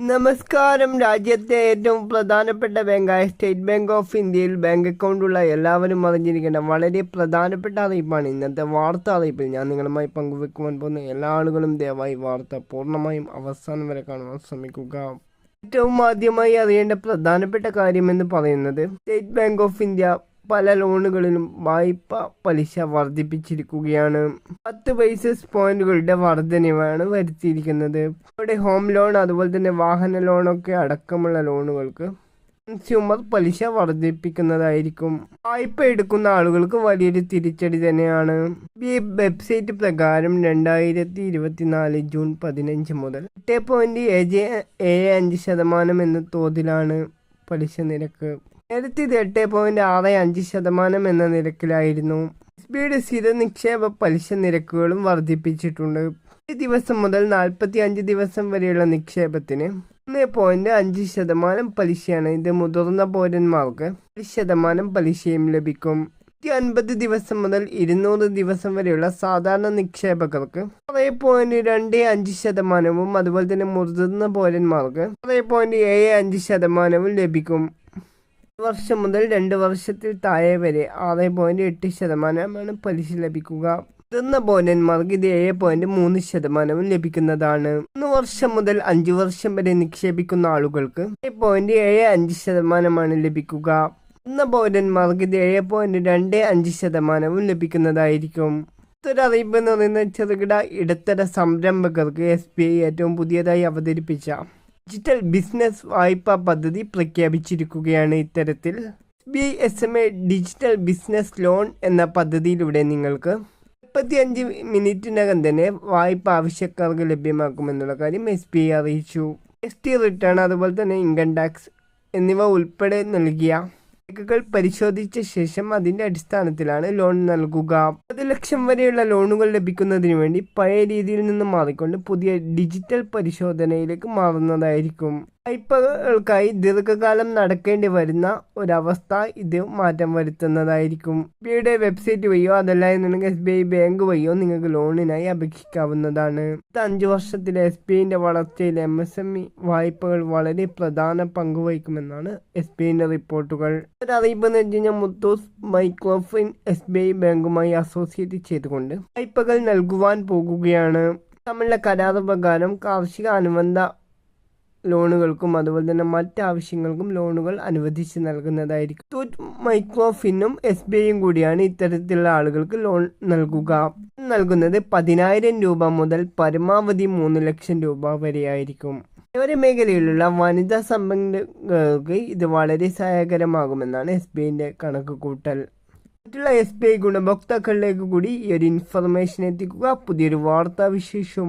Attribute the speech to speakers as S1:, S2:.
S1: നമസ്കാരം. രാജ്യത്തെ ഏറ്റവും പ്രധാനപ്പെട്ട ബാങ്കായ സ്റ്റേറ്റ് ബാങ്ക് ഓഫ് ഇന്ത്യയിൽ ബാങ്ക് അക്കൗണ്ടുള്ള എല്ലാവരും അറിഞ്ഞിരിക്കേണ്ട വളരെ പ്രധാനപ്പെട്ട അറിയിപ്പാണ്. ഇന്നത്തെ വാർത്ത അറിയിപ്പിൽ ഞാൻ നിങ്ങളുമായി പങ്കുവെക്കുവാൻ പോകുന്ന എല്ലാ ആളുകളും ദയവായി വാർത്ത പൂർണമായും അവസാനം വരെ കാണുവാൻ ശ്രമിക്കുക. ഏറ്റവും ആദ്യമായി അറിയേണ്ട പ്രധാനപ്പെട്ട കാര്യമെന്ന് പറയുന്നത് സ്റ്റേറ്റ് ബാങ്ക് ഓഫ് ഇന്ത്യ പല ലോണുകളിലും വായ്പ പലിശ വർദ്ധിപ്പിച്ചിരിക്കുകയാണ്. പത്ത് ബേസിസ് പോയിന്റുകളുടെ വർധനവാണ് വരുത്തിയിരിക്കുന്നത്. ഇവിടെ ഹോം ലോൺ അതുപോലെ തന്നെ വാഹന ലോണൊക്കെ അടക്കമുള്ള ലോണുകൾക്ക് കൺസ്യൂമർ പലിശ വർദ്ധിപ്പിക്കുന്നതായിരിക്കും. വായ്പ എടുക്കുന്ന ആളുകൾക്ക് വലിയൊരു തിരിച്ചടി തന്നെയാണ്. ഈ വെബ്സൈറ്റ് പ്രകാരം രണ്ടായിരത്തി ഇരുപത്തിനാല് ജൂൺ പതിനഞ്ച് മുതൽ എട്ട് പോയിന്റ് ഏഴ് ഏഴ് അഞ്ച് ശതമാനം എന്ന തോതിലാണ് പലിശ നിരക്ക്. ഇത് എട്ട് പോയിന്റ് ആറ് അഞ്ച് ശതമാനം എന്ന നിരക്കിലായിരുന്നു. എസ് ബിയുടെ സ്ഥിര നിക്ഷേപ പലിശ നിരക്കുകളും വർദ്ധിപ്പിച്ചിട്ടുണ്ട്. ഈ ദിവസം മുതൽ നാൽപ്പത്തി അഞ്ച് ദിവസം വരെയുള്ള നിക്ഷേപത്തിന് ഒന്ന് പോയിന്റ് അഞ്ച് ശതമാനം പലിശയാണ് ഇത് മുതിർന്ന പൗരന്മാർക്ക് ഒരു ശതമാനം പലിശയും ലഭിക്കും. നൂറ്റി അൻപത് ദിവസം മുതൽ ഇരുന്നൂറ് ദിവസം വരെയുള്ള സാധാരണ നിക്ഷേപകർക്ക് ആറ് പോയിന്റ് രണ്ട് അഞ്ച് ശതമാനവും അതുപോലെ തന്നെ മുതിർന്ന പൗരന്മാർക്ക് ആറ് പോയിന്റ് ഏഴ് അഞ്ച് ശതമാനവും ലഭിക്കും. വർഷം മുതൽ രണ്ട് വർഷത്തിൽ താഴെ വരെ ആറ് പോയിന്റ് എട്ട് ശതമാനമാണ് പലിശ ലഭിക്കുക. മുതിർന്ന പൗരന്മാർക്ക് ഇത് ഏഴ് പോയിന്റ് മൂന്ന് ശതമാനവും ലഭിക്കുന്നതാണ്. മൂന്ന് വർഷം മുതൽ അഞ്ചു വർഷം വരെ നിക്ഷേപിക്കുന്ന ആളുകൾക്ക് ഏഴ് പോയിന്റ് ഏഴ് അഞ്ച് ശതമാനമാണ് ലഭിക്കുക. മുതിർന്ന പൗരന്മാർക്ക് ഇത് ഏഴ് പോയിന്റ് രണ്ട് അഞ്ച് ശതമാനവും ലഭിക്കുന്നതായിരിക്കും. അറിയിപ്പ് എന്ന് പറയുന്നത് ചെറുകിട ഇടത്തര സംരംഭകർക്ക് എസ് ബി ഐ ഏറ്റവും പുതിയതായി അവതരിപ്പിച്ച ഡിജിറ്റൽ ബിസിനസ് വായ്പാ പദ്ധതി പ്രഖ്യാപിച്ചിരിക്കുകയാണ് ഇത്തരത്തിൽ. B I S M A digital business loan എന്ന പദ്ധതിയിലൂടെ നിങ്ങൾക്ക് മുപ്പത്തിയഞ്ച് മിനിറ്റിനകം തന്നെ വായ്പ ആവശ്യക്കാർക്ക് ലഭ്യമാക്കുമെന്നുള്ള കാര്യം എസ് ബി ഐ അറിയിച്ചു. എസ് ടി റിട്ടേൺ അതുപോലെ തന്നെ ഇൻകം ടാക്സ് എന്നിവ ഉൾപ്പെടെ നൽകിയ രേഖകൾ പരിശോധിച്ച ശേഷം അതിന്റെ അടിസ്ഥാനത്തിലാണ് ലോൺ നൽകുക. പത്ത് ലക്ഷം വരെയുള്ള ലോണുകൾ ലഭിക്കുന്നതിന് വേണ്ടി പഴയ രീതിയിൽ നിന്ന് മാറിക്കൊണ്ട് പുതിയ ഡിജിറ്റൽ പരിശോധനയിലേക്ക് മാറുന്നതായിരിക്കും. വായ്പകൾക്കായി ദീർഘകാലം നടക്കേണ്ടി വരുന്ന ഒരവസ്ഥ ഇത് മാറ്റം വരുത്തുന്നതായിരിക്കും. എസ് ബി ഐയുടെ വെബ്സൈറ്റ് വഴിയോ അതല്ല എന്നുണ്ടെങ്കിൽ എസ് ബി ഐ ബാങ്ക് വഴിയോ നിങ്ങൾക്ക് ലോണിനായി അപേക്ഷിക്കാവുന്നതാണ്. അടുത്ത അഞ്ചു വർഷത്തിലെ എസ് ബി ഐന്റെ വളർച്ചയിൽ എം എസ് എം ഇ വായ്പകൾ വളരെ പ്രധാന പങ്ക് വഹിക്കുമെന്നാണ് എസ് ബി ഐന്റെ റിപ്പോർട്ടുകൾ. ഒരറിയിപ്പ് എന്ന് വെച്ച് Muthoot's Microfin S B I ബാങ്കുമായി അസോസിയേറ്റ് ചെയ്തുകൊണ്ട് വായ്പകൾ നൽകുവാൻ പോകുകയാണ്. തമ്മിലുള്ള കരാർ പ്രകാരം കാർഷിക അനുബന്ധ ലോണുകൾക്കും അതുപോലെ തന്നെ മറ്റ് ആവശ്യങ്ങൾക്കും ലോണുകൾ അനുവദിച്ച് നൽകുന്നതായിരിക്കും. മൈക്രോ മൈക്രോഫിനും എസ് ബി ഐയും കൂടിയാണ് ഇത്തരത്തിലുള്ള ആളുകൾക്ക് ലോൺ നൽകുക. നൽകുന്നത് പതിനായിരം രൂപ മുതൽ പരമാവധി മൂന്ന് ലക്ഷം രൂപ വരെയായിരിക്കും. ഒരു മേഖലയിലുള്ള വനിതാ സംരംഭകർക്ക് ഇത് വളരെ സഹായകരമാകുമെന്നാണ് എസ് ബി ഐന്റെ കണക്ക് കൂട്ടൽ. മറ്റുള്ള എസ് ബി ഐ ഗുണഭോക്താക്കളിലേക്ക് കൂടി ഈ ഒരു ഇൻഫർമേഷൻ എത്തിക്കുക. പുതിയൊരു വാർത്താ വിശേഷവും